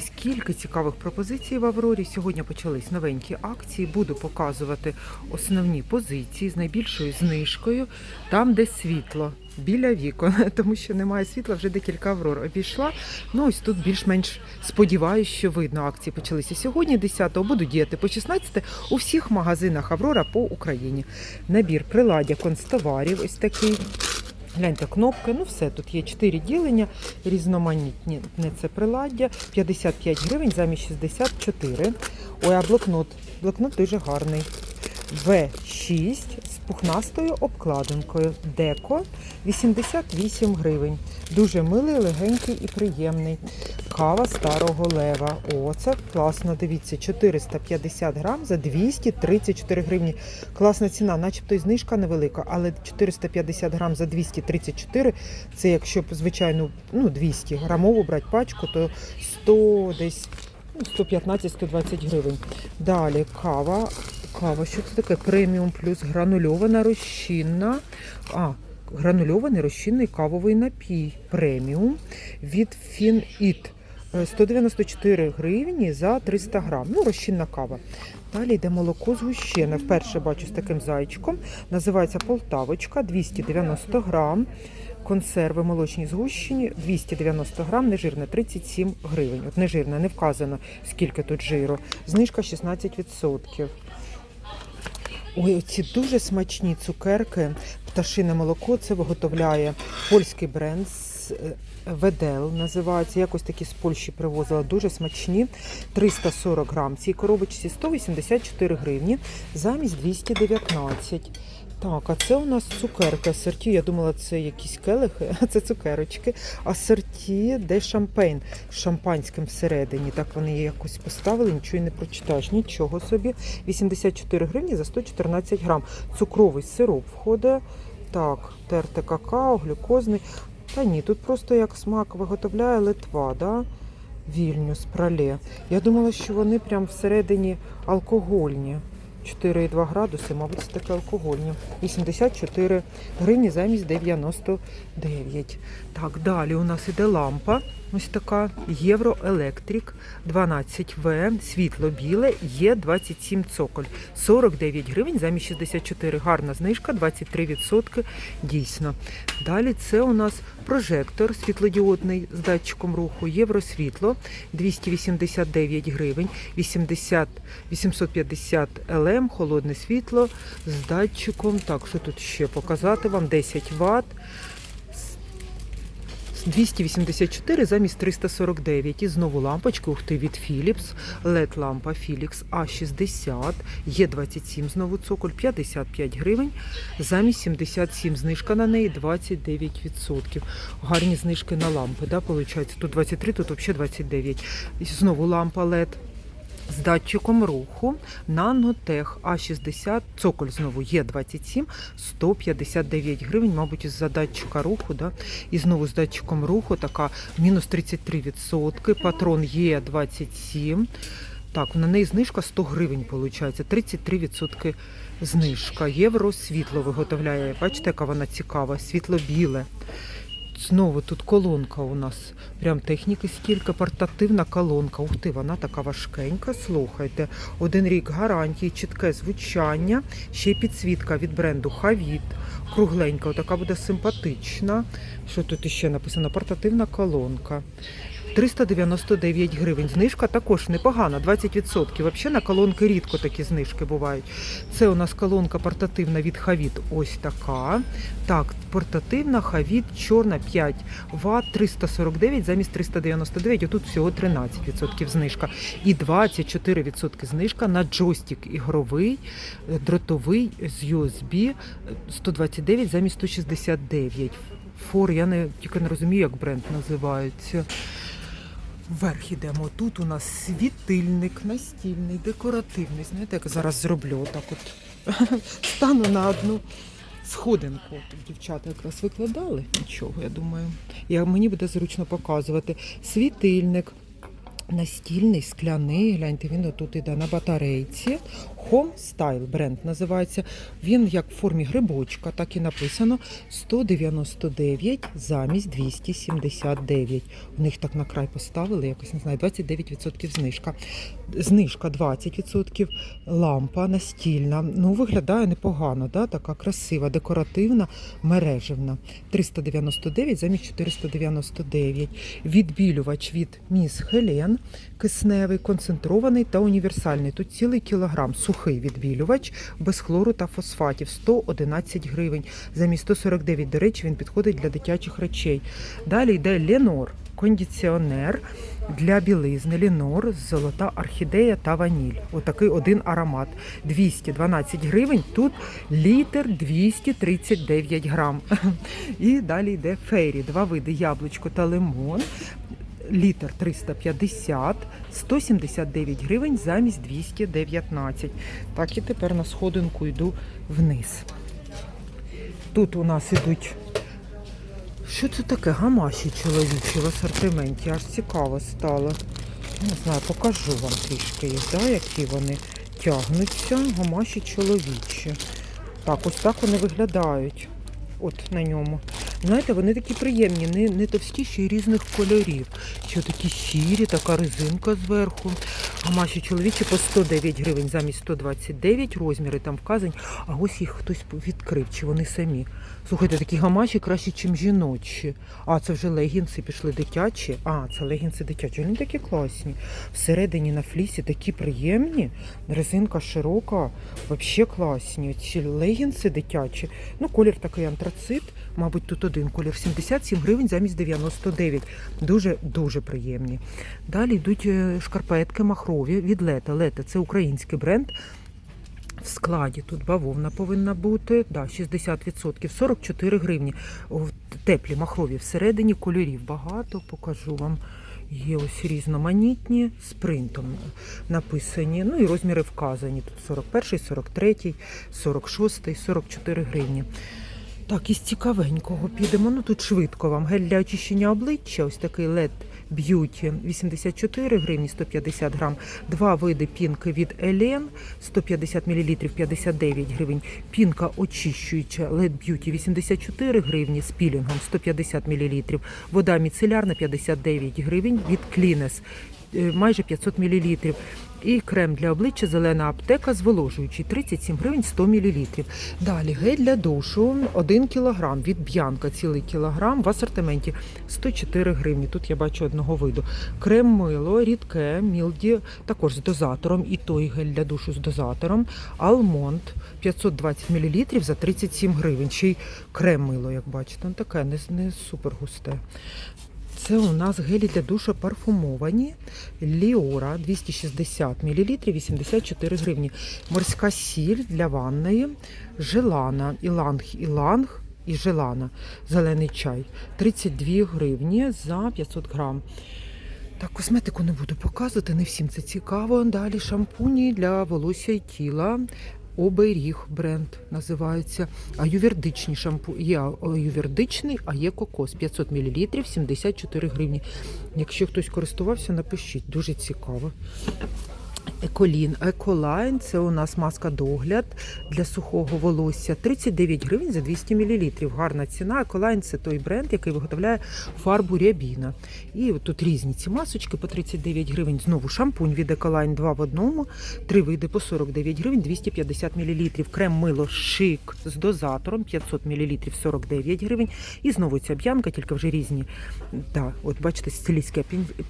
Скільки цікавих пропозицій в Аврорі. Сьогодні почались новенькі акції. Буду показувати основні позиції з найбільшою знижкою, там, де світло. Біля вікон, тому що немає світла, вже декілька аврор обійшла. Ну ось тут більш-менш сподіваюся, що видно. Акції почалися сьогодні, 10-го, будуть діяти по 16 у всіх магазинах Аврора по Україні. Набір приладдя констоварів, ось такий. Гляньте, кнопки, ну все, тут є 4 ділення, різноманітні це приладдя, 55 гривень замість 64. Ой, а блокнот. Блокнот дуже гарний. В6 з пухнастою обкладинкою. Деко 88 гривень. Дуже милий, легенький і приємний. Кава старого лева. О, це класно. Дивіться, 450 грам за 234 гривні. Класна ціна, начебто і знижка невелика, але 450 грам за 234 це якщо б звичайну ну, 200 грамову брати пачку, то 100 десь ну, 115-120 гривень. Далі кава. Кава, що це таке? Преміум плюс гранульована розчинна. А, гранульований розчинний кавовий напій. Преміум від FinIt. Е, 194 гривні за 300 грам. Ну, розчинна кава. Далі йде молоко згущене. Вперше бачу з таким зайчиком. Називається Полтавочка, 290 грам. Консерви молочні згущені, 290 грам, нежирне 37 гривень. От нежирне, не вказано, скільки тут жиру. Знижка 16%. Ой, оці дуже смачні цукерки. Пташине молоко це виготовляє польський бренд е, Ведел називається. Якось такі з Польщі привозила. Дуже смачні. 340 грам. Цій коробочці 184 гривні замість 219. Так, а це у нас цукерки асорті. Я думала, це якісь келихи, а це цукерочки. Асорті, де шампейн з шампанським всередині. Так вони її якось поставили, нічого й не прочитаєш. Нічого собі. 84 гривні за 114 грам. Цукровий сироп входить. Так, терте какао, глюкозний. Та ні, тут просто як смак виготовляє Литва, да? Вільнюс, прале. Я думала, що вони прям всередині алкогольні. 4,2 градуси, мабуть, це таке алкогольні. 84 гривні замість 99. Так, далі у нас іде лампа. Ось така Євроелектрик 12В, світло біле, є 27 цоколь. 49 гривень замість 64. Гарна знижка, 23% дійсно. Далі це у нас прожектор світлодіодний з датчиком руху Євросвітло 289 гривень, 80, 850 ЛМ, холодне світло з датчиком. Так, що тут ще показати вам? 10 Вт. 284 замість 349. І знову лампочки, ух ти, від Philips. LED лампа Philips А60, Є 27 знову цоколь, 55 гривень. Замість 77 знижка на неї 29%. Гарні знижки на лампи, да, виходить? Тут 23, тут взагалі 29. І знову лампа LED. З датчиком руху Нанотех А60, цоколь знову є 27, 159 гривень, мабуть, із-за датчика руху. Да? І знову з датчиком руху така мінус 33%, патрон є 27. Так, на неї знижка 100 гривень, виходить, 33% знижка. Євро світло виготовляє. Бачите, яка вона цікава, світло-біле. Знову тут колонка у нас. Прям техніки скільки, портативна колонка. Ух ти, вона така важкенька. Слухайте. Один рік гарантії, чітке звучання, ще й підсвітка від бренду Хавіт. Кругленька, така буде симпатична. Що тут ще написано? Портативна колонка. 399 гривень. Знижка також непогана, 20%. Взагалі на колонки рідко такі знижки бувають. Це у нас колонка портативна від Хавіт. Ось така. Так, портативна Хавіт, чорна 5 Вт, 349 замість 399. Отут всього 13% знижка. І 24% знижка на джойстик ігровий, дротовий з USB е, 129 замість 169. Фор, я не тільки не розумію, як бренд називається. Вверх ідемо. Тут у нас світильник настільний, декоративний. Знаєте, як зараз зроблю отак от. Стану на одну сходинку. Дівчата якраз викладали. Нічого, я думаю. Я, мені буде зручно показувати. Світильник. Настільний, скляний, гляньте, він отут іде на батарейці. Home Style бренд називається. Він як в формі грибочка, так і написано 199 замість 279. У них так на край поставили, якось не знаю, 29% знижка. Знижка 20%, лампа настільна. Ну, виглядає непогано, да? така красива, декоративна, мережевна. 399 замість 499. Відбілювач від Міс Хелен, кисневий, концентрований та універсальний. Тут цілий кілограм сухий відбілювач без хлору та фосфатів 111 гривень. Замість 149, до речі, він підходить для дитячих речей. Далі йде Ленор. Кондиціонер для білизни Лінор, золота орхідея та ваніль. Отакий один аромат. 212 гривень. Тут літр 239 грам. І далі йде фейрі. Два види яблучко та лимон. Літр 350, 179 гривень замість 219. Так і тепер на сходинку йду вниз. Тут у нас ідуть. Що це таке? Гамаші чоловічі в асортименті. Аж цікаво стало. Не знаю, покажу вам трішки їх, да, які вони тягнуться. Гамаші чоловічі. Так, ось так вони виглядають. От на ньому. Знаєте, вони такі приємні, не, не товсті, ще й різних кольорів. Що такі сірі, така резинка зверху. Гамаші чоловічі по 109 гривень замість 129 розміри там вказані. А ось їх хтось відкрив, чи вони самі. Слухайте, такі гамаші краще, ніж жіночі. А, це вже легінси пішли дитячі. А, це легінси дитячі. Вони такі класні. Всередині на флісі такі приємні. Резинка широка, взагалі класні. Ці легінси дитячі. Ну, колір такий антрацит. Мабуть, тут один колір 77 гривень замість 99. Дуже дуже приємні. Далі йдуть е, шкарпетки махрові від лета. Лета це український бренд. В складі тут бавовна повинна бути. Да, 60%, 44 гривні. Теплі махрові всередині кольорів багато. Покажу вам. Є ось різноманітні з принтом написані. Ну і розміри вказані. Тут 41, 43, 46, 44 гривні. Так, із цікавенького підемо. Ну тут швидко вам. Гель для очищення обличчя, ось такий LED Beauty 84 гривні 150 грам. Два види пінки від Елен 150 мл 59 гривень. Пінка очищуюча LED Beauty 84 гривні з пілінгом 150 мл. Вода міцелярна 59 гривень від Клінес е, майже 500 мл. І крем для обличчя зелена аптека зволожуючий 37 гривень 100 мл. Далі гель для душу 1 кг від Б'янка цілий кілограм в асортименті 104 гривні. Тут я бачу одного виду. Крем мило, рідке, мілді, також з дозатором. І той гель для душу з дозатором. Алмонд 520 мл за 37 гривень. Ще й крем мило, як бачите, ну, таке не, не супер густе. Це у нас гелі для душу парфумовані. Ліора 260 мл 84 гривні. Морська сіль для ванної. Желана, іланг, іланг і желана. Зелений чай. 32 гривні за 500 грам. Так, косметику не буду показувати, не всім це цікаво. Далі шампуні для волосся і тіла. Оберіг бренд називається. Аювердичні шампу. Є ювердичний, а є кокос. 500 мл, 74 гривні. Якщо хтось користувався, напишіть. Дуже цікаво. Еколін, Еколайн це у нас маска догляд для сухого волосся. 39 гривень за 200 мл. Гарна ціна. Еколайн це той бренд, який виготовляє фарбу рябіна. І тут різні ці масочки по 39 гривень. Знову шампунь від Еколайн 2 в одному. Три види по 49 гривень, 250 мл. Крем мило шик з дозатором 500 мл 49 гривень. І знову ця б'янка, тільки вже різні. Да, от бачите, сицилійський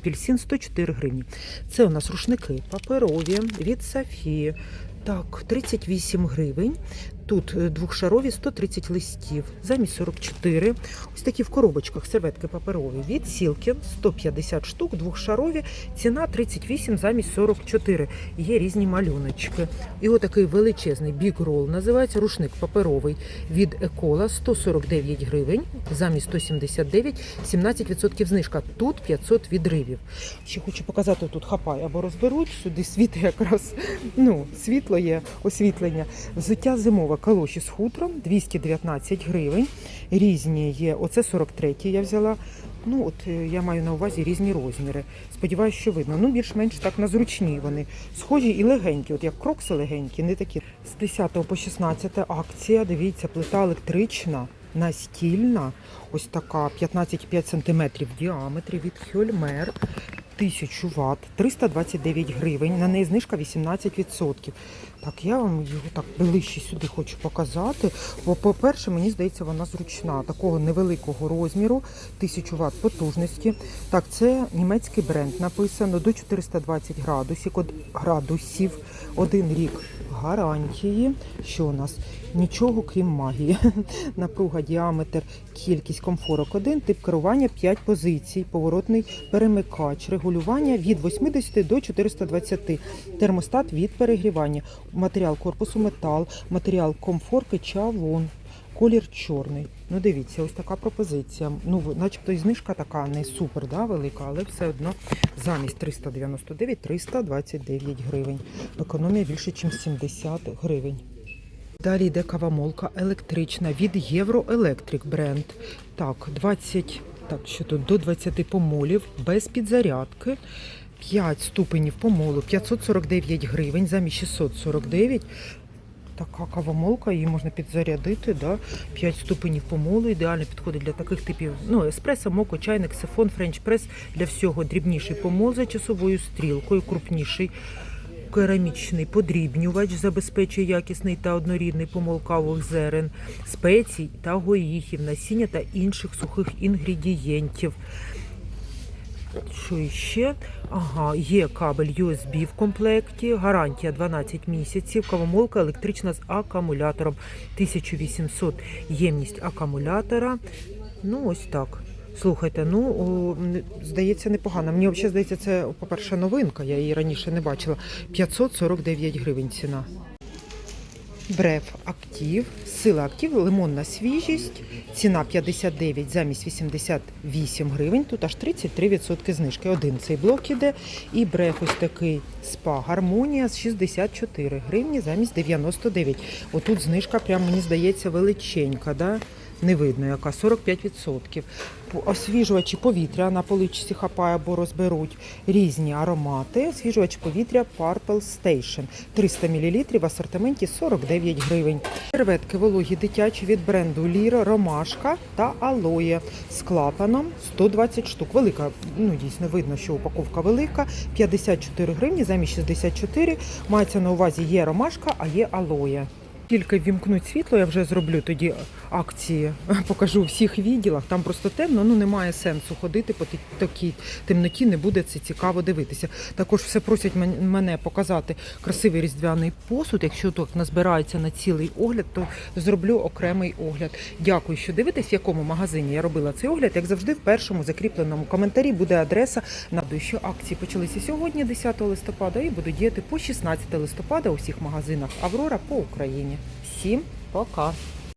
апельсин 104 гривні. Це у нас рушники паперові від Софії. Так, 38 гривень. Тут е, двохшарові 130 листів, замість 44. Ось такі в коробочках серветки паперові від Сілкін 150 штук, двохшарові. Ціна 38 замість 44. Є різні малюночки. І отакий величезний Roll називається рушник паперовий від Екола 149 гривень, замість 179, 17% знижка. Тут 500 відривів. Ще хочу показати тут хапай або розберуть. Сюди світи якраз ну, світло є, освітлення. Взуття зимове калоші з хутром 219 гривень. Різні є. Оце 43 я взяла. Ну, от е, я маю на увазі різні розміри. Сподіваюсь, що видно. Ну, більш-менш так на зручні вони. Схожі і легенькі, от як крокси легенькі, не такі. З 10 по 16 акція. Дивіться, плита електрична, настільна. Ось така 15,5 см в діаметрі від Хьольмер. 1000 Вт, 329 гривень. На неї знижка 18%. Так, я вам його так ближче сюди хочу показати. Бо, по-перше, мені здається, вона зручна, такого невеликого розміру, 1000 Вт потужності. Так, це німецький бренд написано до 420 градусів, градусів, один рік гарантії. Що у нас? Нічого крім магії. Напруга, діаметр, кількість комфорок 1, тип керування 5 позицій, поворотний перемикач, регулювання від 80 до 420, термостат від перегрівання, матеріал корпусу метал, матеріал комфорки чавун. Колір чорний. Ну дивіться, ось така пропозиція. Ну, начебто і знижка така не супер да, велика, але все одно замість 399 329 гривень. Економія більше, ніж 70 гривень. Далі йде кавамолка електрична від Євроелектрик бренд. Так, 20, так, що тут до 20 помолів без підзарядки. 5 ступенів помолу 549 гривень замість 649. Така кавомолка, її можна підзарядити, да? 5 ступенів помолу, ідеально підходить для таких типів. Ну, еспресо, моко, чайник, сифон, френч-прес для всього дрібніший помол за часовою стрілкою, крупніший керамічний подрібнювач забезпечує якісний та однорідний помол кавових зерен, спецій та горіхів, насіння та інших сухих інгредієнтів. Що іще? Ага, є кабель USB в комплекті, гарантія 12 місяців, кавомолка електрична з акумулятором 1800 ємність акумулятора. Ну, ось так. Слухайте, ну о, здається, непогано. Мені взагалі здається, це, по-перше, новинка. Я її раніше не бачила. 549 гривень ціна. Бреф актив, сила актив, лимонна свіжість, ціна 59 замість 88 гривень. Тут аж 33% знижки. Один цей блок іде. І брех ось такий спа гармонія з 64 гривні замість 99. Отут знижка, прям мені здається, величенька. Да? Не видно, яка 45%. По- Освіжувачі повітря на поличці хапає або розберуть різні аромати. Освіжувач повітря Purple Station 300 мл в асортименті 49 гривень. Серветки вологі дитячі від бренду Ліра, Ромашка та Алоє з клапаном 120 штук. Велика, ну дійсно видно, що упаковка велика. 54 гривні замість 64. Мається на увазі є ромашка, а є алоє. Тільки ввімкнуть світло, я вже зроблю тоді акції, покажу у всіх відділах. Там просто темно, ну немає сенсу ходити по такій темноті, не буде це цікаво дивитися. Також все просять мене показати красивий різдвяний посуд. Якщо тут назбирається на цілий огляд, то зроблю окремий огляд. Дякую, що дивитесь, в якому магазині я робила цей огляд. Як завжди, в першому закріпленому коментарі буде адреса. Нагадую, що акції почалися сьогодні, 10 листопада, і будуть діяти по 16 листопада у всіх магазинах Аврора по Україні. Всім пока!